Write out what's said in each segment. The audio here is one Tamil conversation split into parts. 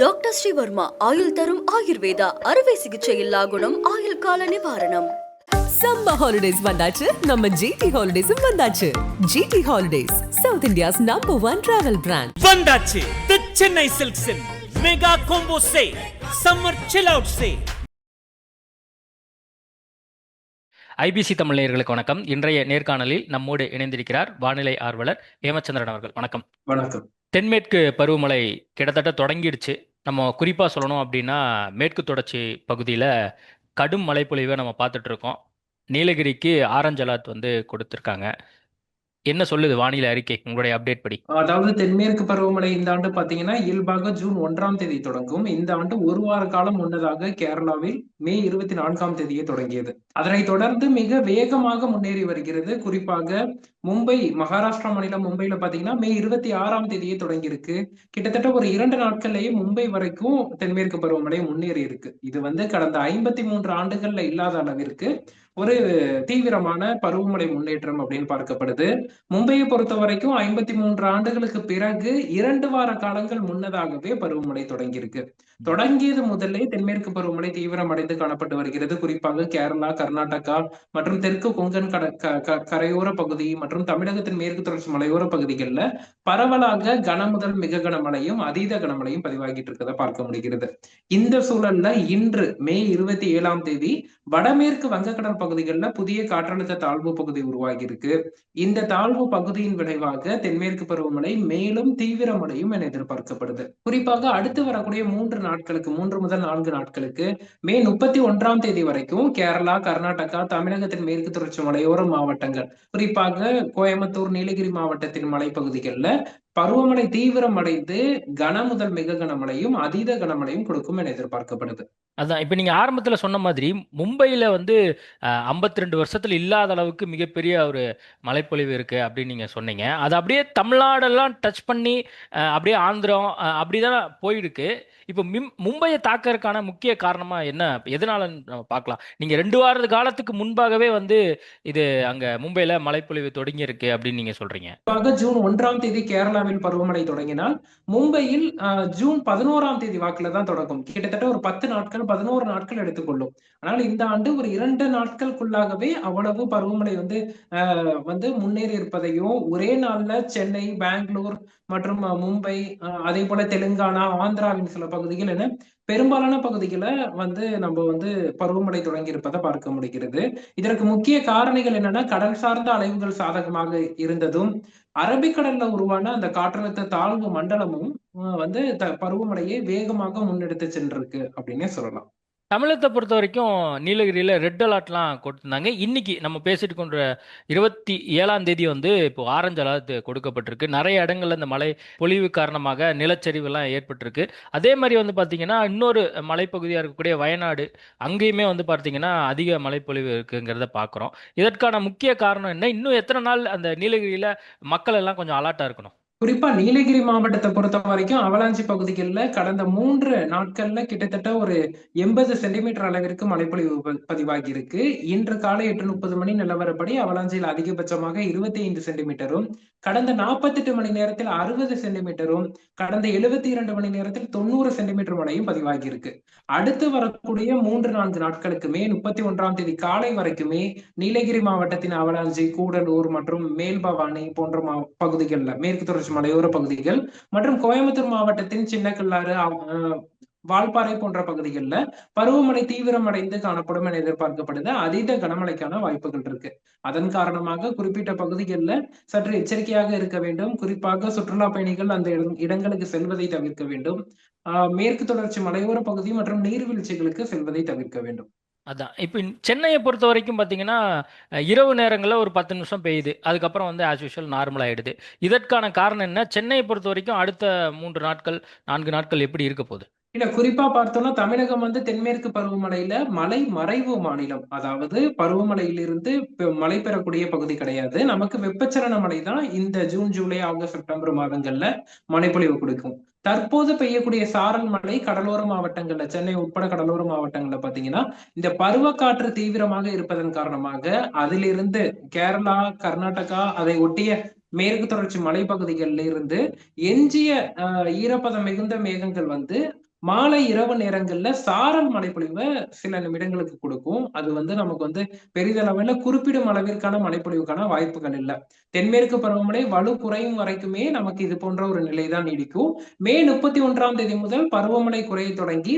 டாக்டர் ஸ்ரீவர்மா ஆயுள் தரும் ஆயுர்வேதா அறுவை சிகிச்சை இல்லா குணம் ஆயுள் கால நிவாரணம். சம்மர் ஹாலிடேஸ் வந்தாச்சு. நம்ம ஜிடி ஹாலிடேஸும் வந்தாச்சு. GT holidays South India's number one travel brand வந்தாச்சு. தி சென்னை சில்க்ஸின் மெகா கோம்போ சே சம்மர் சில் அவுட் சே ஐபிசி தமிழ் நேயர்களுக்கு வணக்கம். இன்றைய நேர்காணலில் நம்மோடு இணைந்திருக்கிறார் வானிலை ஆர்வலர் ஹேமச்சந்திரன் அவர்கள். வணக்கம். வணக்கம். தென்மேற்கு பருவமழை கிட்டத்தட்ட தொடங்கிடுச்சு. நம்ம குறிப்பாக சொல்லணும் அப்படின்னா மேற்கு தொடர்ச்சி பகுதியில் கடும் மழைப்பொழிவை நம்ம பார்த்துட்டு இருக்கோம். நீலகிரிக்கு ஆரஞ்சு அலர்ட் வந்து கொடுத்துருக்காங்க. என்ன சொல்லுது வானிலை அறிக்கை? உங்களுடைய அப்டேட் படி. அதாவது தென்மேற்கு பருவமழை இந்த ஆண்டு பாத்தீங்கன்னா இயல்பாக ஜூன் ஒன்றாம் தேதி தொடங்கும். இந்த ஆண்டு ஒரு வார காலம் முன்னதாக கேரளாவில் மே இருபத்தி நான்காம் தேதியே தொடங்கியது. அதனைத் தொடர்ந்து மிக வேகமாக முன்னேறி வருகிறது. குறிப்பாக மும்பை மகாராஷ்டிரா மாநிலம் மும்பையில பாத்தீங்கன்னா மே இருபத்தி ஆறாம் தேதியே தொடங்கி இருக்கு கிட்டத்தட்ட ஒரு இரண்டு நாட்கள்லயே மும்பை வரைக்கும் தென்மேற்கு பருவமழை முன்னேறி இருக்கு. இது வந்து கடந்த ஐம்பத்தி மூன்று ஆண்டுகள்ல இல்லாத அளவிற்கு ஒரு தீவிரமான பருவமழை முன்னேற்றம் அப்படின்னு பார்க்கப்படுது. மும்பையை பொறுத்த வரைக்கும் ஐம்பத்தி மூன்று ஆண்டுகளுக்கு பிறகு இரண்டு வார காலங்கள் முன்னதாகவே பருவமழை தொடங்கியிருக்கு. தொடங்கியது முதலே தென்மேற்கு பருவமழை தீவிரமடைந்து காணப்பட்டு வருகிறது. குறிப்பாக கேரளா கர்நாடகா மற்றும் தெற்கு கொங்கன் கட க- கரையோர பகுதி மற்றும் மற்றும் தமிழகத்தின் மேற்கு தொடர்ச்சி மலையோர பகுதிகளில் பரவலாக கன முதல் மிக கனமழையும் அதீத கனமழையும் பதிவாகிட்டு இருக்கதை பார்க்க முடிகிறது. இந்த சூழல்ல இன்று மே இருபத்தி ஏழாம் தேதி வடமேற்கு வங்கக்கடல் பகுதிகளில் புதிய காற்றழுத்த தாழ்வு பகுதி உருவாகி இருக்கு இந்த தாழ்வு பகுதியின் விளைவாக தென்மேற்கு பருவமழை மேலும் தீவிரமடையும் என எதிர்பார்க்கப்படுது. குறிப்பாக அடுத்து வரக்கூடிய மூன்று நாட்களுக்கு மூன்று முதல் நான்கு நாட்களுக்கு மே முப்பத்தி ஒன்றாம் தேதி வரைக்கும் கேரளா கர்நாடகா தமிழகத்தின் மேற்கு தொடர்ச்சி மலையோர மாவட்டங்கள் குறிப்பாக கோயம்புத்தூர் நீலகிரி மாவட்டத்தின் மலைப்பகுதிகளில் பருவமழை தீவிரம் அடைந்து கன முதல் மிக கனமழையும் அதீத கனமழையும் கொடுக்கும் என எதிர்பார்க்கப்படுது. அதான் இப்போ நீங்கள் ஆரம்பத்தில் சொன்ன மாதிரி மும்பையில் வந்து ஐம்பத்தி ரெண்டு வருஷத்தில் இல்லாத அளவுக்கு மிகப்பெரிய ஒரு மழைப்பொழிவு இருக்குது அப்படின்னு நீங்கள் சொன்னீங்க. அது அப்படியே தமிழ்நாடெல்லாம் டச் பண்ணி அப்படியே ஆந்திரம் அஹ், அப்படி தான் போயிருக்கு. இப்போ மிம் மும்பையை தாக்கறதுக்கான முக்கிய காரணமாக என்ன எதனால நம்ம பார்க்கலாம். நீங்கள் ரெண்டு வார காலத்துக்கு முன்பாகவே வந்து இது அங்கே மும்பையில் மழைப்பொழிவு தொடங்கி இருக்கு அப்படின்னு நீங்கள் சொல்கிறீங்க குறிப்பாக ஜூன் ஒன்றாம் தேதி கேரளாவில் பருவமழை தொடங்கினால் மும்பையில் ஜூன் பதினோராம் தேதி வாக்குல தான் தொடங்கும். கிட்டத்தட்ட ஒரு பத்து நாட்கள் பதினோரு நாட்கள் எடுத்துக்கொள்ளும். ஆனால் இந்த ஆண்டு ஒரு இரண்டு நாட்களுக்குள்ளாகவே அவ்வளவு பருவமழை வந்து ஆஹ், வந்து முன்னேறி இருப்பதையும் ஒரே நாள்ல சென்னை பெங்களூர் மற்றும் மும்பை ஆஹ், அதே போல தெலுங்கானா ஆந்திராவின் சில பகுதிகள் என பெரும்பாலான பகுதிகளை வந்து நம்ம வந்து பருவமழை தொடங்கி இருப்பதை பார்க்க முடிகிறது. இதற்கு முக்கிய காரணிகள் என்னன்னா கடல் சார்ந்த அலைவுகள் சாதகமாக இருந்ததும் அரபிக்கடல்ல உருவான அந்த காற்றழுத்த தாழ்வு மண்டலமும் வந்து த- பருவமழையை வேகமாக முன்னெடுத்து சென்றிருக்கு அப்படின்னே சொல்லலாம். தமிழகத்தை பொறுத்த வரைக்கும் நீலகிரியில் ரெட் அலர்ட்லாம் கொடுத்துருந்தாங்க. இன்னைக்கு நம்ம பேசிட்டு கொண்ட இருபத்தி ஏழாம் தேதி வந்து இப்போ ஆரஞ்சு அலர்ட் கொடுக்கப்பட்டிருக்கு. நிறைய இடங்கள்ல இந்த மழை பொழிவு காரணமாக நிலச்சரிவுலாம் ஏற்பட்டிருக்கு. அதே மாதிரி வந்து பார்த்தீங்கன்னா இன்னொரு மலைப்பகுதியாக இருக்கக்கூடிய வயநாடு அங்கேயுமே வந்து பார்த்தீங்கன்னா அதிக மழைப்பொழிவு இருக்குங்கிறத பார்க்குறோம் இதற்கான முக்கிய காரணம் என்ன? இன்னும் எத்தனை நாள் அந்த நீலகிரியில் மக்கள் எல்லாம் கொஞ்சம் அலர்ட்டாக இருக்கணும்? குறிப்பா நீலகிரி மாவட்டத்தை பொறுத்த வரைக்கும் அவலாஞ்சி பகுதிகளில் கடந்த மூன்று நாட்கள்ல கிட்டத்தட்ட ஒரு எண்பது சென்டிமீட்டர் அளவிற்கு மழைப்பொழிவு பதிவாகி இருக்கு இன்று காலை எட்டு முப்பது மணி நிலவரப்படி அவலாஞ்சியில் அதிகபட்சமாக இருபத்தி ஐந்து சென்டிமீட்டரும் கடந்த நாற்பத்தெட்டு மணி நேரத்தில் அறுபது சென்டிமீட்டரும் கடந்த எழுபத்தி இரண்டு மணி நேரத்தில் தொண்ணூறு சென்டிமீட்டர் மழையும் பதிவாகி இருக்கு அடுத்து வரக்கூடிய மூன்று நான்கு நாட்களுக்குமே முப்பத்தி ஒன்றாம் தேதி காலை வரைக்குமே நீலகிரி மாவட்டத்தின் அவலாஞ்சி கூடலூர் மற்றும் மேல்பவானி போன்ற பகுதிகளில் மேற்கு தொடர்ச்சி மலையோர பகுதிகள் மற்றும் கோயம்புத்தூர் மாவட்டத்தின் சின்னக்கல்லாறு அவ்- வால்பாறை போன்ற பகுதிகளில் பருவமழை தீவிரமடைந்து காணப்படும் என எதிர்பார்க்கப்படுது. அதீத கனமழைக்கான வாய்ப்புகள் இருக்கு. அதன் காரணமாக குறிப்பிட்ட பகுதிகளில் சற்று எச்சரிக்கையாக இருக்க வேண்டும். குறிப்பாக சுற்றுலா பயணிகள் அந்த இடங்களுக்கு செல்வதை தவிர்க்க வேண்டும். ஆஹ் மேற்கு தொடர்ச்சி மலையோர பகுதி மற்றும் நீர்வீழ்ச்சிகளுக்கு செல்வதை தவிர்க்க வேண்டும். அதான். இப்போ சென்னையை பொறுத்த வரைக்கும் பார்த்தீங்கன்னா இரவு நேரங்களில் ஒரு பத்து நிமிஷம் பெய்யுது. அதுக்கப்புறம் வந்து ஆஸ் யூஷுவல் நார்மல் ஆயிடுது. இதற்கான காரணம் என்ன? சென்னையை பொறுத்த வரைக்கும் அடுத்த மூன்று நாட்கள் நான்கு நாட்கள் எப்படி இருக்க போகுது? இல்ல குறிப்பா பார்த்தோம்னா தமிழகம் வந்து தென்மேற்கு பருவமழையில மலை மறைவு மாநிலம். அதாவது பருவமழையிலிருந்து மழை பெறக்கூடிய பகுதி கிடையாது. நமக்கு வெப்பச்சலன மழை தான் இந்த ஜூன் ஜூலை ஆகஸ்ட் செப்டம்பர் மாதங்கள்ல மழைப்பொழிவு கொடுக்கும். தற்போது பெய்யக்கூடிய சாரல் மழை கடலோர மாவட்டங்கள்ல சென்னை உட்பட கடலோர மாவட்டங்கள்ல பாத்தீங்கன்னா இந்த பருவக்காற்று தீவிரமாக இருப்பதன் காரணமாக அதிலிருந்து கேரளா கர்நாடகா அதை ஒட்டிய மேற்கு தொடர்ச்சி மலைப்பகுதிகளில் இருந்து எஞ்சிய ஆஹ், ஈரப்பதம் மிகுந்த மேகங்கள் வந்து மாலை இரவு நேரங்கள்ல சாரல் மழைப்பொழிவை சில நிமிடங்களுக்கு கொடுக்கும். அது வந்து நமக்கு வந்து பெரிதளவில் குறிப்பிடும் அளவிற்கான மழைப்பொழிவுக்கான வாய்ப்புகள் இல்லை. தென்மேற்கு பருவமழை வலு குறையும் வரைக்குமே நமக்கு இது போன்ற ஒரு நிலைதான் நீடிக்கும். மே முப்பத்தி ஒன்றாம் தேதி முதல் பருவமழை குறைய தொடங்கி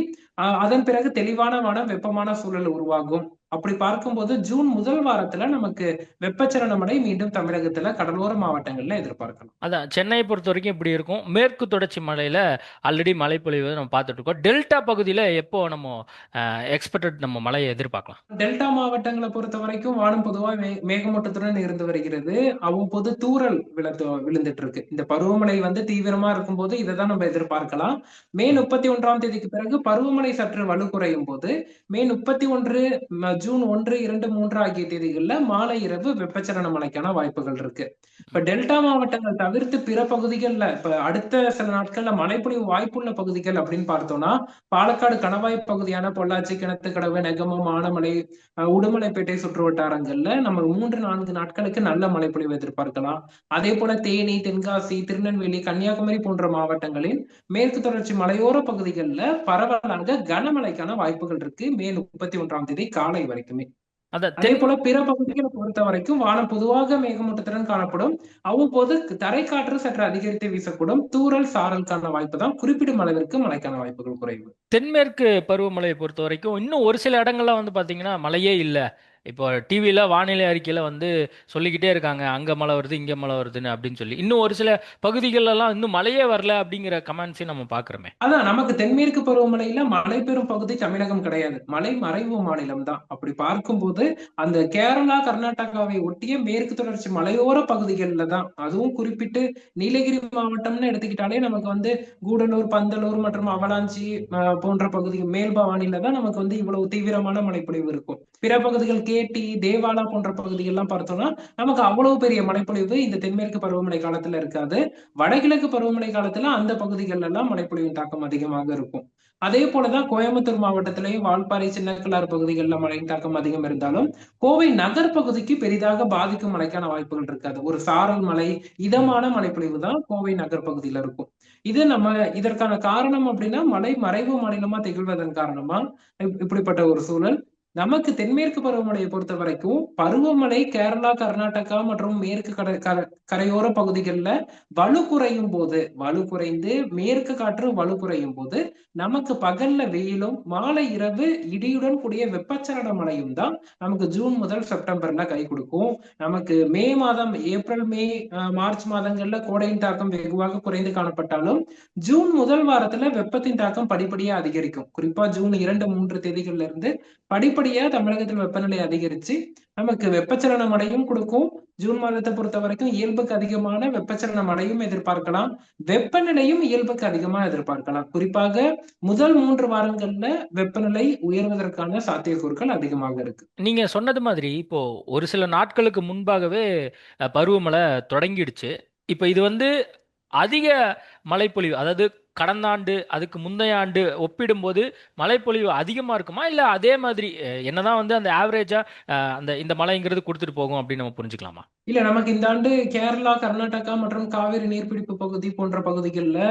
அதன் பிறகு தெளிவான வானம் வெப்பமான சூழல் உருவாகும். அப்படி பார்க்கும்போது ஜூன் முதல் வாரத்துல நமக்கு வெப்பச்சலன மழை மீண்டும் தமிழகத்துல கடலோர மாவட்டங்கள்ல எதிர்பார்க்கலாம். அதான் சென்னையை பொறுத்த வரைக்கும் இப்படி இருக்கும். மேற்கு தொடர்ச்சி மலையில ஆல்ரெடி மழை பொழிவு நம்ம பார்த்துட்டு இருக்கோம். டெல்டா பகுதியில் எப்போ நம்ம எக்ஸ்பெக்டட் நம்ம மழையை எதிர்பார்க்கலாம்? டெல்டா மாவட்டங்களை பொறுத்த வரைக்கும் வானம் பொதுவா மேகமூட்டத்துடன் இருந்து வருகிறது. அவ்வப்போது தூறல் விழுத்து விழுந்துட்டு இருக்கு இந்த பருவமழை வந்து தீவிரமா இருக்கும்போது இதை தான் நம்ம எதிர்பார்க்கலாம். மே முப்பத்தி ஒன்றாம் தேதிக்கு பிறகு பருவமழை சற்று வலு குறையும் போது மே முப்பத்தி ஒன்று ஜூன் ஒன்று இரண்டு மூன்று ஆகிய தேதிகள்ல மாலை இரவு வெப்பச்சலன மழைக்கான வாய்ப்புகள் இருக்கு. இப்ப டெல்டா மாவட்டங்கள் தவிர்த்து பிற பகுதிகள்ல இப்ப அடுத்த சில நாட்கள்ல மழைப்பொழிவு வாய்ப்புள்ள பகுதிகள் அப்படின்னு பார்த்தோம்னா பாலக்காடு கணவாய் பகுதியான பொள்ளாச்சி கிணத்துக்கடவு நெகமம் ஆனமலை உடுமலைப்பேட்டை சுற்று வட்டாரங்கள்ல நம்ம மூன்று நான்கு நாட்களுக்கு நல்ல மழைப்பொழிவு எதிர்பார்க்கலாம். அதே போல தேனி தென்காசி திருநெல்வேலி கன்னியாகுமரி போன்ற மாவட்டங்களின் மேற்கு தொடர்ச்சி மலையோர பகுதிகளில் பரவலாக கனமழைக்கான வாய்ப்புகள் இருக்கு. மே முப்பத்தி ஒன்றாம் தேதி காலை வரைக்குமே. அதே போல பிற பகுதிகளை பொறுத்த வரைக்கும் வானம் பொதுவாக மேகமூட்டத்துடன் காணப்படும். அவ்வப்போது தரைக்காற்று சற்று அதிகரித்து வீசக்கூடும். தூறல் சாரலுக்கான வாய்ப்பு தான் குறிப்பிடும் அளவிற்கு மழைக்கான வாய்ப்புகள் குறைவு. தென்மேற்கு பருவமழையை பொறுத்த வரைக்கும் இன்னும் ஒரு சில இடங்கள்ல வந்து பார்த்தீங்கன்னா மழையே இல்லை. இப்போ டிவியில் வானிலை அறிக்கையில் வந்து சொல்லிக்கிட்டே இருக்காங்க. அங்கே மழை வருது இங்கே மழை வருதுன்னு அப்படின்னு சொல்லி. இன்னும் ஒரு சில பகுதிகளெல்லாம் இன்னும் மழையே வரல அப்படிங்கிற கமெண்ட்ஸையும் நம்ம பார்க்குறோமே. அதான் நமக்கு தென்மேற்கு பருவமழையில மழை பெறும் பகுதி தமிழகம் கிடையாது. மலை மறைவு மாநிலம் தான். அப்படி பார்க்கும்போது அந்த கேரளா கர்நாடகாவை ஒட்டிய மேற்கு தொடர்ச்சி மலையோர பகுதிகளில் தான். அதுவும் குறிப்பிட்டு நீலகிரி மாவட்டம்னு எடுத்துக்கிட்டாலே நமக்கு வந்து கூடலூர் பந்தலூர் மற்றும் அவலாஞ்சி போன்ற பகுதி மேல்பவானில தான் நமக்கு வந்து இவ்வளவு தீவிரமான மழைப்பொழிவு இருக்கும். பிற பகுதிகள் கேட்டி தேவாலா போன்ற பகுதிகள்லாம் பார்த்தோம்னா நமக்கு அவ்வளவு பெரிய மழைப்பொழிவு இந்த தென்மேற்கு பருவமழை காலத்துல இருக்காது. வடகிழக்கு பருவமழை காலத்துல அந்த பகுதிகள் எல்லாம் மழைப்பொழிவின் தாக்கம் அதிகமாக இருக்கும். அதே போலதான் கோயம்புத்தூர் மாவட்டத்திலேயும் வால்பாறை சின்னக்கலாறு பகுதிகளில் மழையின் தாக்கம் அதிகம் இருந்தாலும் கோவை நகர் பகுதிக்கு பெரிதாக பாதிக்கும் மழைக்கான வாய்ப்புகள் இருக்காது. ஒரு சாரல் மலை இதமான மழைப்பொழிவு தான் கோவை நகர் பகுதியில இருக்கும். இது நம்ம இதற்கான காரணம் அப்படின்னா மழை மறைவு மாநிலமா திகழ்வதன் காரணமா இப்- இப்படிப்பட்ட ஒரு சூழல். நமக்கு தென்மேற்கு பருவமழையை பொறுத்த வரைக்கும் பருவமழை கேரளா கர்நாடகா மற்றும் மேற்கு கட கரையோர பகுதிகளில் வலு குறையும் போது வலு குறைந்து மேற்கு காற்று வலு குறையும் போது நமக்கு பகல்ல வெயிலும் மாலை இரவு இடியுடன் கூடிய வெப்பச்சலன மழையும் தான் நமக்கு ஜூன் முதல் செப்டம்பர்ல கை கொடுக்கும். நமக்கு மே மாதம் ஏப்ரல் மே மார்ச் மாதங்கள்ல கோடையின் தாக்கம் வெகுவாக குறைந்து காணப்பட்டாலும் ஜூன் முதல் வாரத்துல வெப்பத்தின் தாக்கம் படிப்படியா அதிகரிக்கும். குறிப்பா ஜூன் இரண்டு மூன்று தேதிகள்ல இருந்து படிப்படியா தமிழகத்தில் வெப்பநிலை அதிகரிச்சு நமக்கு வெப்பச்சலன மடையும் கொடுக்கும். ஜூன் மாதத்தை பொறுத்த வரைக்கும் இயல்புக்கு அதிகமான வெப்பச்சலன மடையும் எதிர்பார்க்கலாம். வெப்பநிலையும் இயல்புக்கு அதிகமா எதிர்பார்க்கலாம். குறிப்பாக முதல் மூன்று வாரங்கள்ல வெப்பநிலை உயர்வதற்கான சாத்தியக்கூறுகள் அதிகமாக இருக்கு. நீங்க சொன்னது மாதிரி இப்போ ஒரு சில நாட்களுக்கு முன்பாகவே பருவமழை தொடங்கிடுச்சு. இப்போ இது வந்து அதிக மழைப்பொழிவு அதாவது கடந்த ஆண்டு அதுக்கு முந்தைய ஆண்டு ஒப்பிடும்போது மழைப்பொழிவு அதிகமா இருக்குமா? இல்ல அதே மாதிரி என்னதான் வந்து அந்த ஆவரேஜா அந்த இந்த மழைங்கிறது கொடுத்துட்டு போகும் அப்படின்னு நம்ம புரிஞ்சுக்கலாமா? இல்ல நமக்கு இந்த ஆண்டு கேரளா கர்நாடகா மற்றும் காவிரி நீர்பிடிப்பு பகுதி போன்ற பகுதிகளில்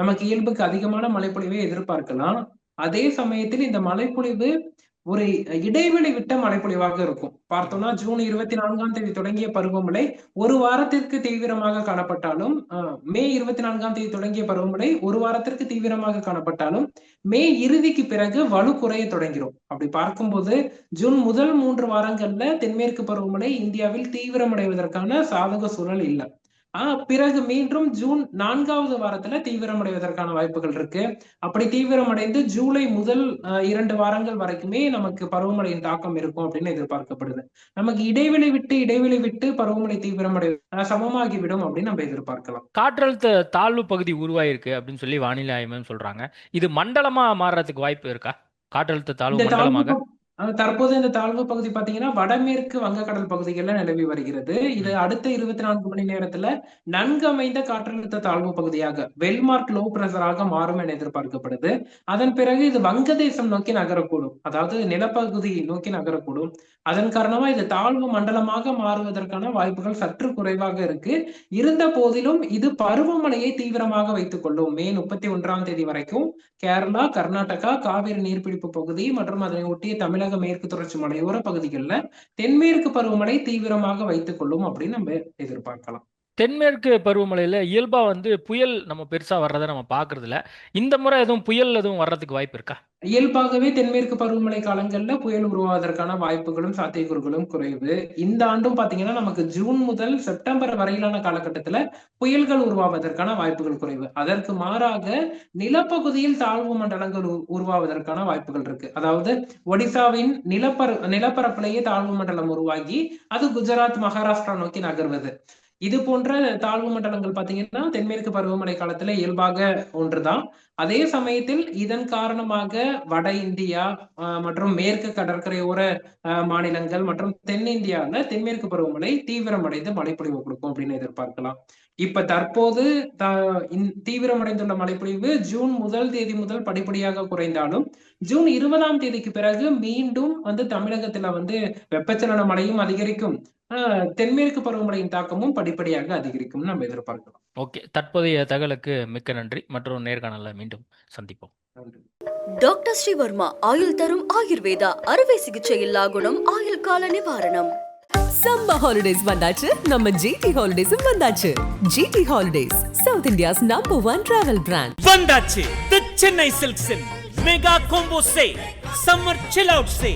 நமக்கு இயல்புக்கு அதிகமான மழைப்பொழிவை எதிர்பார்க்கலாம். அதே சமயத்தில் இந்த மழைப்பொழிவு ஒரு இடைவெளி விட்ட மழைப்பொழிவாக இருக்கும். பார்த்தோம்னா ஜூன் இருபத்தி நான்காம் தேதி தொடங்கிய பருவமழை ஒரு வாரத்திற்கு தீவிரமாக காணப்பட்டாலும் மே இருபத்தி நான்காம் தேதி தொடங்கிய பருவமழை ஒரு வாரத்திற்கு தீவிரமாக காணப்பட்டாலும் மே இறுதிக்கு பிறகு வலு குறைய தொடங்கிடும் அப்படி பார்க்கும்போது ஜூன் முதல் மூன்று வாரங்கள்ல தென்மேற்கு பருவமழை இந்தியாவில் தீவிரமடைவதற்கான சாதக சூழல் இல்லை. ஆஹ் பிறகு மீண்டும் ஜூன் நான்காவது வாரத்துல தீவிரமடைவதற்கான வாய்ப்புகள் இருக்கு. அப்படி தீவிரமடைந்து ஜூலை முதல் இரண்டு வாரங்கள் வரைக்குமே நமக்கு பருவமழையின் தாக்கம் இருக்கும் அப்படின்னு எதிர்பார்க்கப்படுது. நமக்கு இடைவெளி விட்டு இடைவெளி விட்டு பருவமழை தீவிரமடை சமமாகிவிடும் அப்படின்னு நம்ம எதிர்பார்க்கலாம். காற்றழுத்த தாழ்வு பகுதி உருவாயிருக்கு அப்படின்னு சொல்லி வானிலை ஆய்வு சொல்றாங்க. இது மண்டலமா மாறுறதுக்கு வாய்ப்பு இருக்கா? காற்றழுத்த தாழ்வு மண்டலமாக? தற்போது இந்த தாழ்வு பகுதி பாத்தீங்கன்னா வடமேற்கு வங்கக்கடல் பகுதிகளில் நிலவி வருகிறது. இது அடுத்த இருபத்தி நான்கு மணி நேரத்துல நன்கு அமைந்த காற்றழுத்த தாழ்வு பகுதியாக வெல்மார்க் லோ பிரஷராக மாறும் என எதிர்பார்க்கப்படுது. அதன் பிறகு இது வங்கதேசம் நோக்கி நகரக்கூடும். அதாவது நிலப்பகுதி நோக்கி நகரக்கூடும். அதன் காரணமா இது தாழ்வு மண்டலமாக மாறுவதற்கான வாய்ப்புகள் சற்று குறைவாக இருக்கு. இருந்த போதிலும் இது பருவமழையை தீவிரமாக வைத்துக் கொள்ளும். மே முப்பத்தி ஒன்றாம் தேதி வரைக்கும் கேரளா கர்நாடகா காவிரி நீர்பிடிப்பு பகுதி மற்றும் அதனை ஒட்டிய தமிழக மேற்கு தொடர்ச்சி மலையோர பகுதிகளில் தென்மேற்கு பருவமழை தீவிரமாக வைத்துக் கொள்ளும் அப்படின்னு நம்ம எதிர்பார்க்கலாம். தென்மேற்கு பருவமழையில இயல்பா வந்து புயல் நம்ம பெருசா வர்றதை நம்ம பாக்குறது இந்த முறை எதுவும் புயல் எதுவும் வர்றதுக்கு வாய்ப்பு இருக்கா? இயல்பாகவே தென்மேற்கு பருவமழை காலங்கள்ல புயல் உருவாவதற்கான வாய்ப்புகளும் சாத்தியக்கூறுகளும் குறைவு. இந்த ஆண்டும் பாத்தீங்கன்னா நமக்கு ஜூன் முதல் செப்டம்பர் வரையிலான காலகட்டத்துல புயல்கள் உருவாவதற்கான வாய்ப்புகள் குறைவு. அதற்கு மாறாக நிலப்பகுதியில் தாழ்வு மண்டலங்கள் உரு- உருவாவதற்கான வாய்ப்புகள் இருக்கு. அதாவது ஒடிசாவின் நிலப்பர நிலப்பரப்பிலேயே தாழ்வு மண்டலம் உருவாகி அது குஜராத் மகாராஷ்டிரா நோக்கி நகர்வது. இது போன்ற தாழ்வு மண்டலங்கள் பாத்தீங்கன்னா தென்மேற்கு பருவமழை காலத்துல இயல்பாக ஒன்றுதான். அதே சமயத்தில் இதன் காரணமாக வட இந்தியா ஆஹ், மற்றும் மேற்கு கடற்கரையோர மாநிலங்கள் மற்றும் தென்னிந்தியால தென்மேற்கு பருவமழை தீவிரமடைந்து மழைப்பொழிவு கொடுக்கும் அப்படின்னு எதிர்பார்க்கலாம். இப்ப தற்போது இந்- தீவிரமடைந்துள்ள மழைப்பொழிவு ஜூன் முதல் தேதி முதல் படிப்படியாக குறைந்தாலும் ஜூன் இருபதாம் தேதிக்கு பிறகு மீண்டும் வந்து தமிழகத்துல வந்து வெப்பச்சலன மழையும் அதிகரிக்கும். தென்மேற்கு பருவமழையின் தாக்கமும் படிப்படியாக அதிகரிக்கும் நம்ம எதிர்பார்க்கலாம் ஓகே தற்போதைய தகவலுக்கு மிக்க நன்றி. மற்றும் நேர்காணல்ல மீண்டும் சந்திப்போம். டாக்டர் ஸ்ரீவர்மா ஆயுள் தரும் ஆயுர்வேதா அறுவை சிகிச்சை இல்லா குணம் ஆயுள் கால நிவாரணம். சம்மர் ஹாலிடேஸ் வந்தாச்சு நம்ம ஜிடி ஹாலிடேஸும் வந்தாச்சு. GT holidays South India's number one travel brand வந்தாச்சு தி சென்னை சில்க்ஸின் மெகா கோம்போ சே சம்மர் சில் அவுட் சே